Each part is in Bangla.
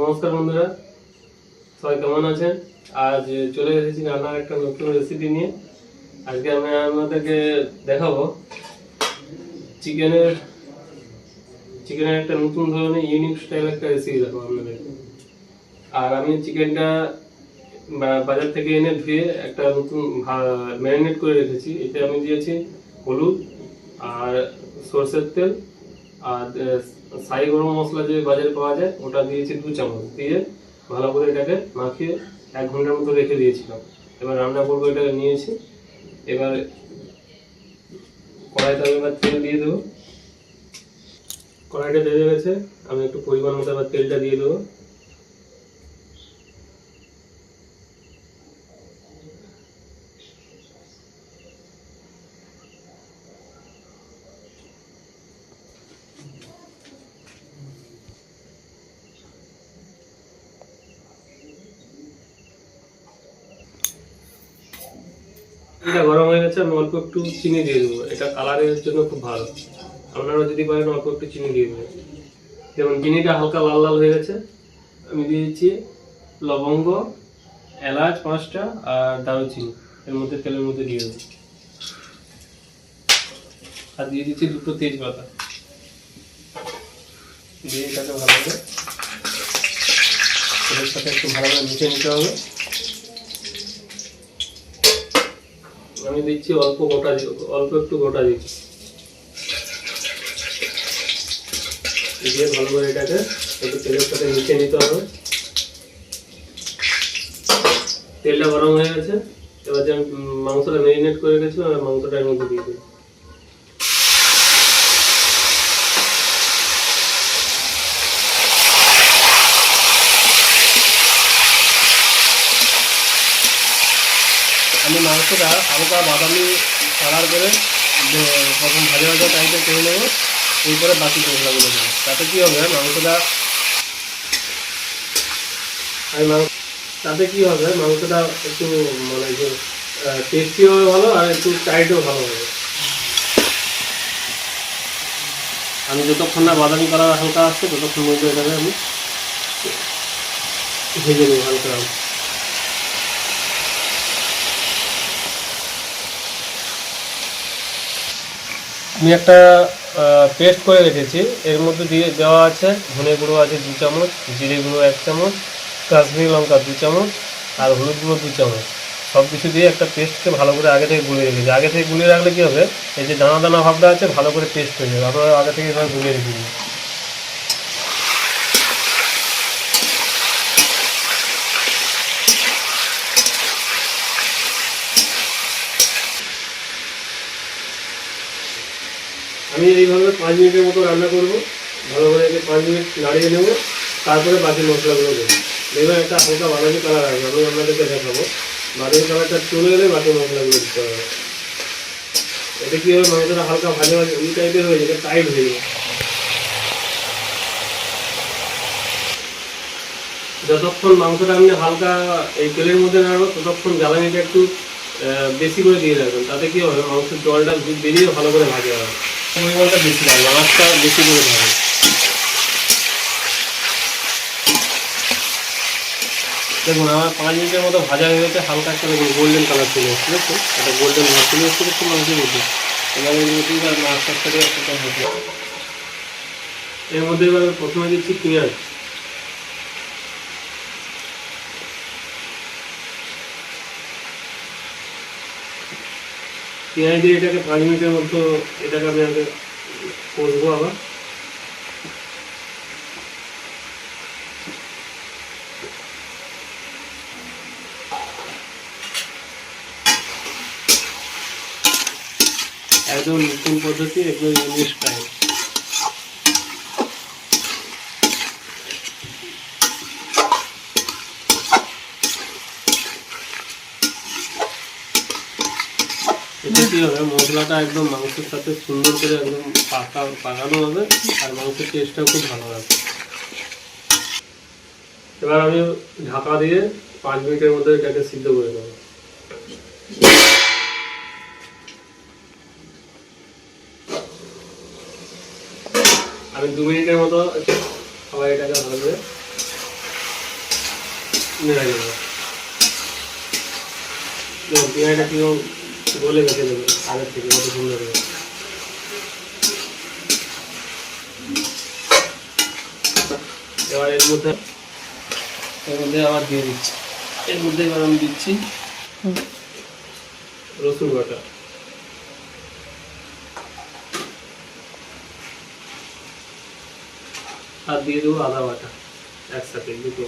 নমস্কার বন্ধুরা, সবাই কেমন আছেন? আজ চলে এসেছি রান্নার একটা নতুন রেসিপি নিয়ে। আজকে আমি আপনাদেরকে দেখাবো চিকেনের চিকেনের একটা নতুন ধরনের ইউনিক স্টাইল একটা রেসিপি দেখাবো আপনাদেরকে। আর আমি চিকেনটা বাজার থেকে এনে ধুয়ে একটা নতুন ম্যারিনেট করে রেখেছি। এতে আমি দিয়েছি হলুদ আর সর্ষের তেল আর সাই গরম মশলা যে বাজারে পাওয়া যায়, ওটা দিয়েছি দু চামচ। দিয়ে ভালো করে এটাকে মাখিয়ে এক ঘণ্টার মতো রেখে দিয়েছিলাম। এবার রান্না করব এটাকে নিয়েছি। এবার কড়াইতে আমি এবার তেল দিয়ে দেবো। কড়াইটা দিয়ে গেছে, আমি একটু পরিমাণ মতো এবার তেলটা দিয়ে দেবো। এটা গরম হয়ে গেছে, আমি অল্প একটু চিনি দিয়ে দেবো। এটা কালারের জন্য খুব ভালো। আপনারা যদি পারেন অল্প একটু চিনি দিয়ে দেবেন। যেমন চিনিটা হালকা লাল লাল হয়ে গেছে, আমি দিয়ে দিচ্ছি লবঙ্গ, এলাচ পাঁচটা আর দারুচিনি। এর মধ্যে তেলের মধ্যে দিয়ে দেবো। আর দিয়ে দিচ্ছি দুটো তেজপাতা। দিয়ে এটাকে ভালো করে তেলের সাথে একটু ভালোভাবে মিশিয়ে নিতে হবে। আমি দিচ্ছি অল্প গোটা অল্প একটু গোটা দিচ্ছি। দিয়ে ভালো করে এটাকে একটু তেলের সাথে মিশিয়ে নিতে হবে। তেলটা গরম হয়ে গেছে। এবার যে আমি মাংসটা ম্যারিনেট করে রেখেছিলাম আমি মাংসটা এর মধ্যে দিয়ে দিই আমি মাংসটা হালকা বাদামি কালার করে প্রথম ভাজা ভাজা টাইপের করে নেব, এরপরে বাকি মশলাগুলো দেবো। তাতে কী হবে, মাংসটা আমি মাংস তাতে কী হবে, মাংসটা একটু মানে যে টেস্টি হবে ভালো আর একটু টাইটও ভালো হবে। আমি যতক্ষণ না বাদামি কালার হালকা আসছে, ততক্ষণ মধ্যে এটাকে আমি ভেজে নেব হালকা। আমি একটা পেস্ট করে রেখেছি। এর মধ্যে দিয়ে দেওয়া আছে ধনে গুঁড়ো আছে দু চামচ, জিরে গুঁড়ো এক চামচ, কাশ্মীরি লঙ্কা দু চামচ আর হলুদ গুঁড়ো দু চামচ। সব কিছু দিয়ে একটা পেস্টকে ভালো করে আগে থেকে গুলিয়ে রেখেছি। আগে থেকে গুলিয়ে রাখলে কী হবে? এই যে দানা দানা ভাবটা আছে, ভালো করে পেস্ট হয়ে যাবে। আপনারা আগে থেকে এভাবে গুলিয়ে রেখে আমি এইভাবে পাঁচ মিনিটের মতো রান্না করব। ভালো করে একে পাঁচ মিনিট নাড়িয়ে নেব। তারপরে বাকি মশলাগুলো দেবো। দেখবেন একটা হালকা বাদামি কালার আসবে আমি আপনাদেরকে দেখাবো। বাদামি কালারটা চলে গেলে বাকি মশলাগুলো দিতে হবে। এতে কী হবে? মাংসটা হালকা ভাজা ভাজা ওই টাইপের হয়ে যাবে টাইট হয়ে যাবে। যতক্ষণ মাংসটা আপনি হালকা এই তেলের মধ্যে নাড়বো ততক্ষণ জ্বালানিটা একটু বেশি করে দিয়ে রাখবেন। তাতে কী হবে? মাংসের জলটা বেরিয়ে ভালো করে ভাজা হবে। পরিমাণটা বেশি লাগবে আঁচটা বেশি করে হবে দেখুন, আমার পাঁচ মিনিটের মতো ভাজা হয়ে গেছে, হালকা একটা গোল্ডেন কালার চলে ঠিক দেখুন একটা গোল্ডেন ভাব চলে এসছে দেখুন মাংসের মধ্যে। এবার এর মধ্যে এর মধ্যে এবার প্রথমে দিচ্ছি পেঁয়াজ। পেঁয়াজ দিয়ে এটাকে পাঁচ মিনিটের মতো এটাকে আমি আগে করব আবার। একদম নতুন পদ্ধতি, একদম ইংলিশ স্টাইল কি হবে? মশলাটা একদম মাংসের সাথে সুন্দর করে একদম পাকা পাকানো হবে আর মাংসের টেস্টটাও খুব ভালো হবে। এবার আমি ঢাকা দিয়ে পাঁচ মিনিটের মধ্যে এটাকে সিদ্ধ করে দেবো আমি দু মিনিটের মতো সবাই এটাকে ভালো করে নেড়ে দেবো পেঁয়াজটা কীরকম গলে গেছে দেখুন আগের থেকে কত সুন্দর হয়ে এবার এর মধ্যে এর মধ্যে আবার দিয়ে দিচ্ছি। এর মধ্যে এবার আমি দিচ্ছি রসুন বাটা। আর দিয়ে দেবো আদা বাটা, একসাথে দুটো।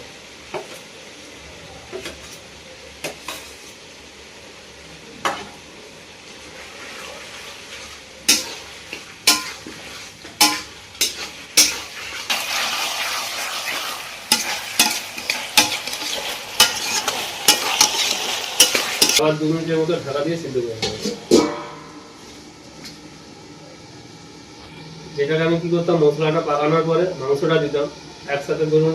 আবার দু মিনিটের মতো ঢাকা দিয়ে সিদ্ধ করে দেবো যেটাকে আমি কি করতাম, মশলাটা পাকানোর পরে মাংসটা দিতাম। একসাথে ধরুন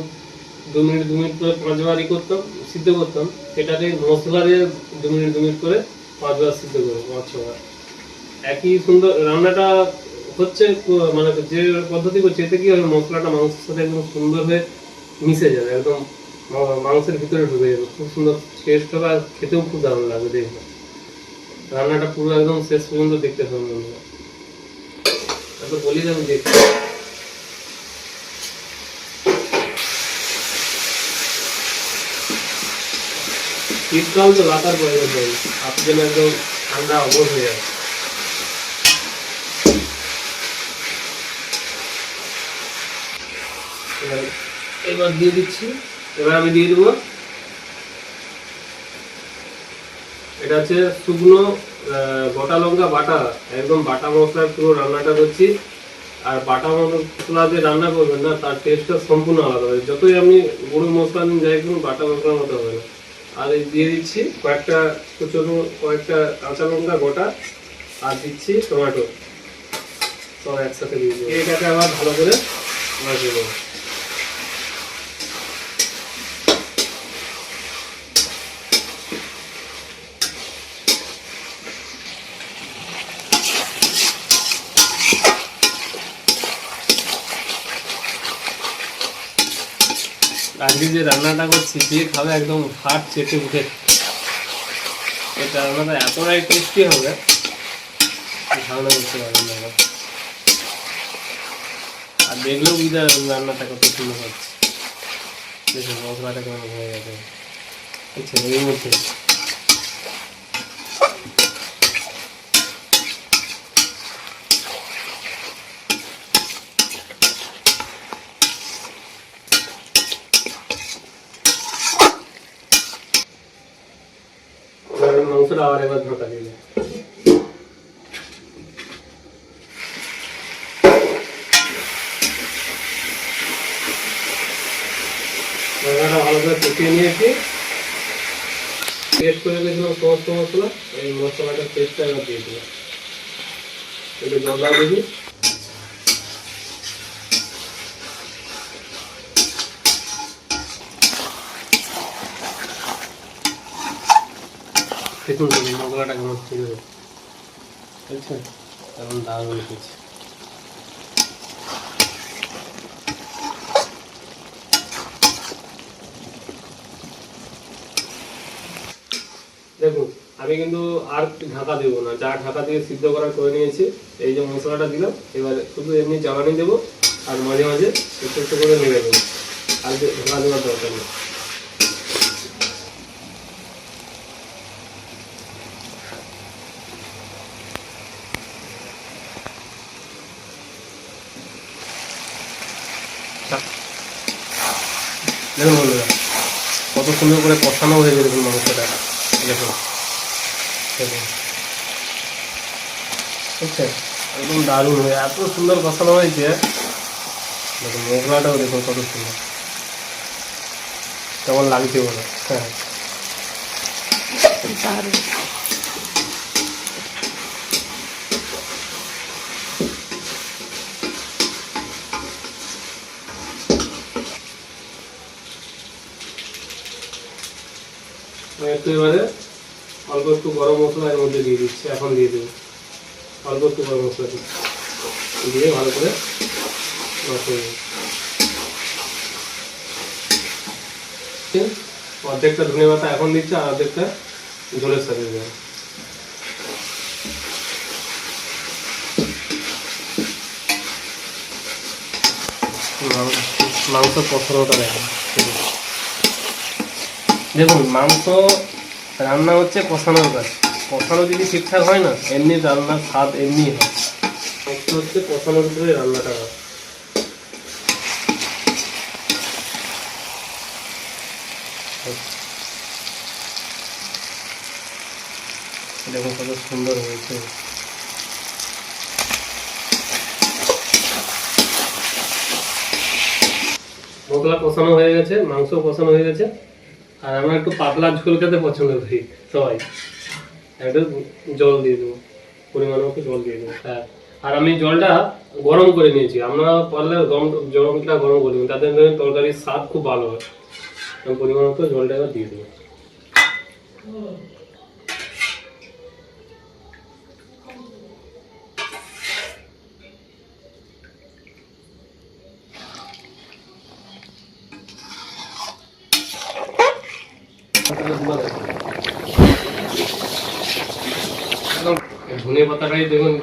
দু মিনিট দু মিনিট করে পাঁচবার ই করতাম, সিদ্ধ করতাম। সেটাকে মশলা দিয়ে দু মিনিট দু মিনিট করে পাঁচবার সিদ্ধ করব পাঁচ, ছবার। একই সুন্দর রান্নাটা হচ্ছে মানে যে পদ্ধতি করছে, এতে কি হবে মশলাটা মাংসের সাথে একদম সুন্দর হয়ে মিশে যাবে একদম মাংসের ভিতরে ঢুকে যাবে খুব সুন্দর টেস্ট হবে আর খেতেও খুব দারুণ লাগবে দেখবে রান্নাটা পুরো একদম শেষ পর্যন্ত দেখতে হবে বন্ধুরা তারপর বলি আমি দেখছি শীতকাল তো লাতার প্রয়োজন হয় আপনি যেন একদম ঠান্ডা অবশ হয়ে যাবে এবার দিয়ে দিচ্ছি। এবার আমি দিয়ে দেবো। এটা হচ্ছে শুকনো গোটা লঙ্কা বাটা, একদম বাটা মশলার পুরো রান্নাটা করছি। আর বাটা মশলা দিয়ে রান্না করবেন না, তার টেস্টটা সম্পূর্ণ আলাদা হবে। যতই আপনি গুঁড়ো মশলা দিন যাই করুন, বাটা মশলার মতো হবে না। আর এই দিয়ে দিচ্ছি কয়েকটা ছোটো কয়েকটা কাঁচা লঙ্কা গোটা, আর দিচ্ছি টমেটো। সব একসাথে দিয়ে দেবো। এটাকে আবার ভালো করে মাখিয়ে দেবো আজকে যে রান্নাটা করছি, দিয়ে খাবে একদম হাট চেটে উঠে এটা রান্নাটা এতটাই টেস্টি হবে। ধারণা করতে পারবেন না। আর দেখলেও বুঝতে পারবেন রান্নাটা কত সুন্দর হচ্ছে। দেখুন, মশলাটা কেমন হয়ে গেছে। এর মধ্যে। এবার আমি মাংসটা আবার এবার ঢোকা দিয়ে দেবো। মশলাটা ভালো করে কষিয়ে নিয়েছি পেস্ট করে গেছিলাম সমস্ত মশলা দেখুন দেখুন মশলাটা কেমন ছিল বুঝছেন কেমন দারুণ হয়েছে। দেখুন আমি কিন্তু আর ঢাকা দেবো না যা ঢাকা দিয়ে সিদ্ধ করা করে নিয়েছি এই যে মশলাটা দিলাম এবার শুধু এমনি জ্বালানি দেবো আর মাঝে মাঝে একটু একটু করে নেড়ে দেবো। আর যে ঢাকা দেওয়ার দরকার নেই। দেখুন বন্ধুরা, কত সুন্দর করে কষানো হয়ে গেছে মাংসটা। দেখুন দেখুন বুঝছেন একদম দারুণ হয়ে, এত সুন্দর কষানো হয়েছে। দেখুন মশলাটাও দেখুন কত সুন্দর। কেমন লাগছে বলে? হ্যাঁ। একটু এবারে অল্প একটু গরম মশলা এর মধ্যে দিয়ে দিচ্ছি, এখন দিয়ে দেবো। অল্প একটু গরম মশলা দিচ্ছি দিয়ে ভালো করে অর্ধেকটা ধনে পাতা এখন দিচ্ছে আর অর্ধেকটা ঝোলের সাথে দেবে মাংস কষানোটা দেখেন দেখুন মাংস রান্না হচ্ছে কষানোর কাজ। কষানো যদি ঠিকঠাক হয় না এমনি রান্নার স্বাদ এমনি হয়। হচ্ছে কষানোর উপরে রান্নাটা হয় দেখুন কত সুন্দর হয়েছে। মশলা কষানো হয়ে গেছে মাংস কষানো হয়ে গেছে। আর আমরা একটু পাতলা ঝোল খেতে পছন্দ করি, সবাই। একটু জল দিয়ে দেবো, পরিমাণ মতো জল দিয়ে দেবো হ্যাঁ। আর আমি জলটা গরম করে নিয়েছি। আমরা পারলে গরম জলটা গরম করে নেব তাদের জন্য তরকারির স্বাদ খুব ভালো হয়। পরিমাণ মতো জলটা এবার দিয়ে দেবো। ধনে পাতাটাই দেখুন।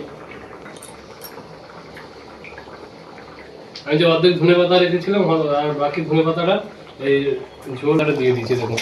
আমি যে অর্ধেক ধনে পাতা রেখেছিলাম আর বাকি ধনে পাতাটা এই ঝোলটা দিয়ে দিচ্ছি দেখুন।